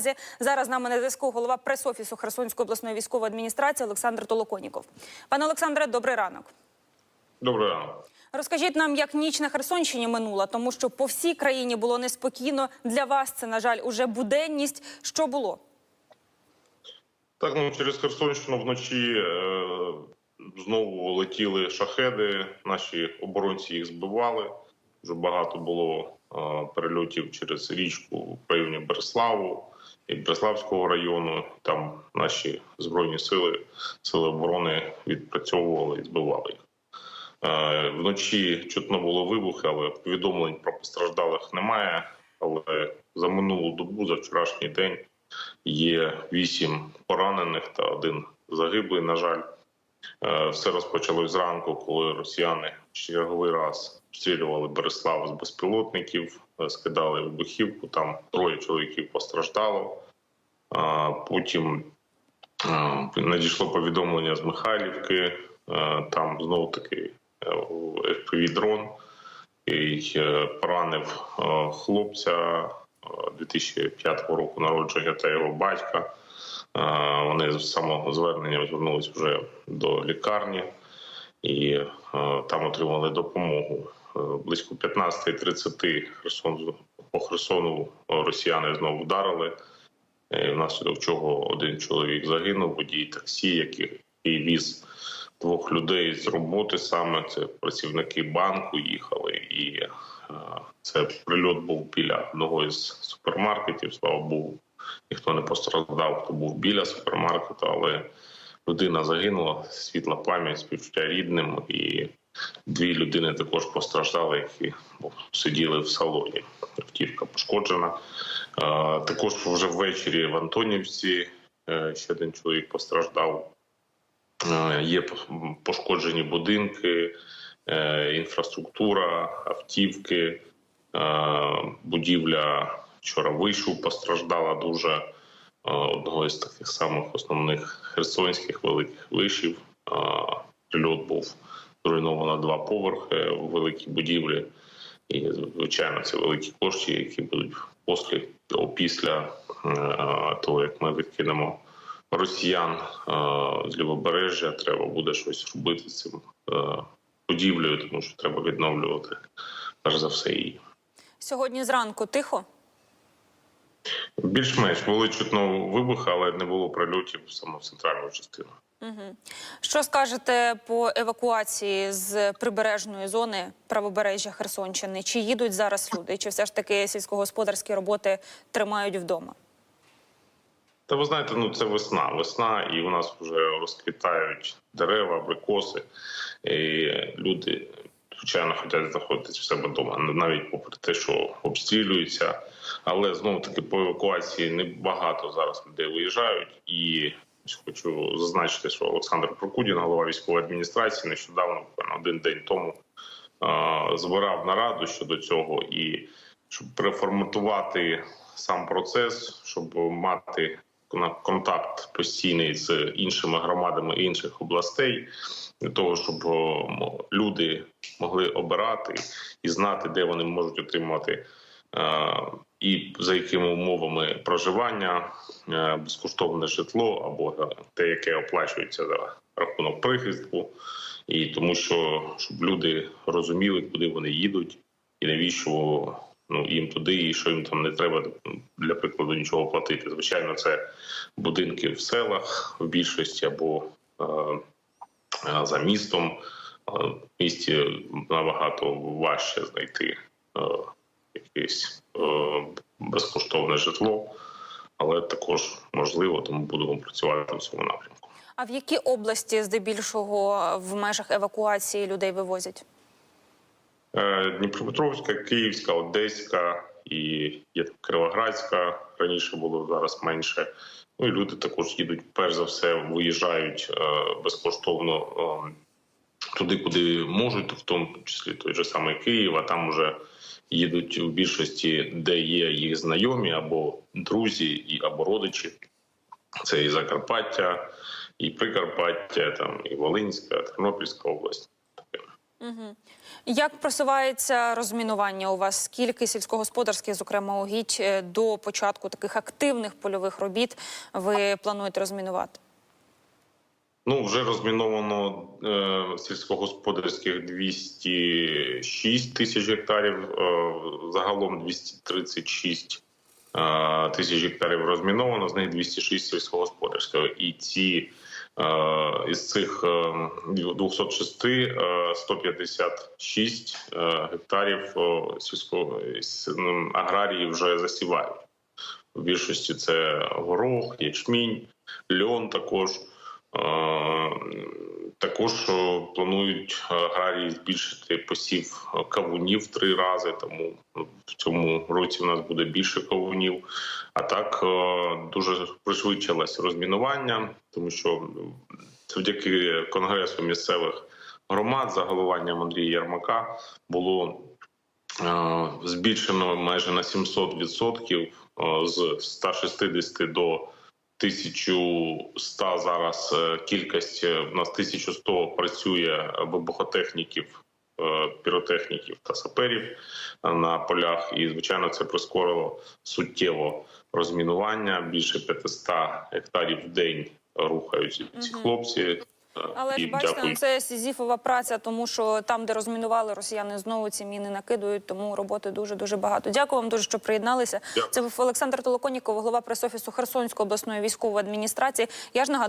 наразі. Зараз з нами на зв'язку голова прес-офісу Херсонської обласної військової адміністрації Олександр Толоконіков. Пане Олександре, добрий ранок. Доброго ранку. Розкажіть нам, як ніч на Херсонщині минула, тому що по всій країні було неспокійно. Для вас це, на жаль, уже буденність. Що було? Так, ну через Херсонщину вночі е, знову летіли шахеди. Наші оборонці їх збивали. Вже багато було е, перельотів через річку в районі Береславу і Береславського району. Там наші збройні сили, сили оборони відпрацьовували і збивали їх. Е, вночі чутно було вибухи, але повідомлень про постраждалих немає. Але за минулу добу, за вчорашній день, є вісім поранених та один загиблий. На жаль, Е, все розпочалось зранку, коли росіяни черговий раз обстрілювали Береслав з безпілотників, скидали вибухівку. Там троє чоловіків постраждало. Потім е, надійшло повідомлення з Михайлівки. Е, Там знову таки fpv дрон е, поранив е, хлопця е, 2005 року народження та його батька. Е, Вони з самого звернення звернулись вже до лікарні і е, там отримали допомогу. Е, Близько 15.30 Херсон по Херсону росіяни знову вдарили. е, Внаслідок чого один чоловік загинув, водій таксі, який віз двох людей з роботи. Саме це працівники банку їхали, і е, це прильот був біля одного із супермаркетів. Слава Богу, ніхто не постраждав, хто був біля супермаркету, але людина загинула, світла пам'ять, співчуття рідним, і дві людини також постраждали, які сиділи в салоні. Автівка пошкоджена. Також вже ввечері в Антонівці е, ще один чоловік постраждав. Є пошкоджені будинки, е, інфраструктура, автівки, будівля вчора вишу постраждала дуже одного із таких самих основних херсонських великих вишів. Прильот був зруйновано два поверхи в великій будівлі. І звичайно, це великі кошти, які будуть після, після е, того, як ми відкинемо росіян е, з лівобережжя. Треба буде щось робити з цим е, будівлею, тому що треба відновлювати перш за все її. Сьогодні зранку тихо. Більш-менш були чутно вибухи, але не було прильотів саме в центральну частину. Що скажете по евакуації з прибережної зони правобережжя Херсонщини? Чи їдуть зараз люди, чи все ж таки сільськогосподарські роботи тримають вдома? Та ви знаєте, ну це весна. Весна, і у нас вже розквітають дерева, абрикоси. І люди, звичайно, хочуть знаходитися в себе вдома, навіть попри те, що обстрілюються. Але знову таки по евакуації небагато зараз людей виїжджають. І хочу зазначити, що Олександр Прокудін, голова військової адміністрації, нещодавно один день тому збирав нараду щодо цього і щоб переформатувати сам процес, щоб мати контакт постійний з іншими громадами інших областей, для того, щоб люди могли обирати і знати, де вони можуть отримати. І за якими умовами проживання, безкоштовне житло або те, яке оплачується за рахунок прихистку, і тому, що щоб люди розуміли, куди вони їдуть, і навіщо ну їм туди, і що їм там не треба для прикладу нічого платити. Звичайно, це будинки в селах в більшості або е, е, за містом. В місті набагато важче знайти е, якесь е, безкоштовне житло, але також можливо, тому будемо працювати в цьому напрямку. А в які області здебільшого в межах евакуації людей вивозять? Е, Дніпропетровська, Київська, Одеська і є Кривоградська. Раніше було зараз менше. Ну і люди також їдуть. Перш за все, виїжджають е, безкоштовно е, туди, куди можуть, в тому числі той же самий Київ. А там уже їдуть у більшості, де є їх знайомі або друзі, і або родичі. Це і Закарпаття, і Прикарпаття, там і Волинська, Тернопільська область. Як просувається розмінування у вас? Скільки сільськогосподарських, зокрема угідь, е, до початку таких активних польових робіт ви плануєте розмінувати? Ну, вже розміновано е, сільськогосподарських 206 тисяч гектарів, е, загалом 236 е, тисяч гектарів розміновано, з них 206 сільськогосподарського. І ці е, із цих е, 206 е, 156 е, гектарів е, сільського с- м, аграрії вже засівають. В більшості це горох, ячмінь, льон також. Е, Також е, планують аграрії збільшити посів кавунів три рази, тому в цьому році в нас буде більше кавунів. А так е, дуже пришвидшилось розмінування, тому що завдяки конгресу місцевих громад за головуванням Андрія Ярмака було е, збільшено майже на 700% е, з 160 до 1100 зараз е, кількість е, в нас 1100 працює вибухотехніків, е, піротехніків та саперів на полях. І звичайно, це прискорило суттєво розмінування. Більше 500 гектарів в день рухаються ці хлопці. Але ж бачите, це сізіфова праця, тому що там, де розмінували росіяни, знову ці міни накидують, тому роботи дуже дуже багато. Дякую вам дуже, що приєдналися. Дякую. Це був Олександр Толоконіков, голова пресофісу Херсонської обласної військової адміністрації. Я ж нагадую.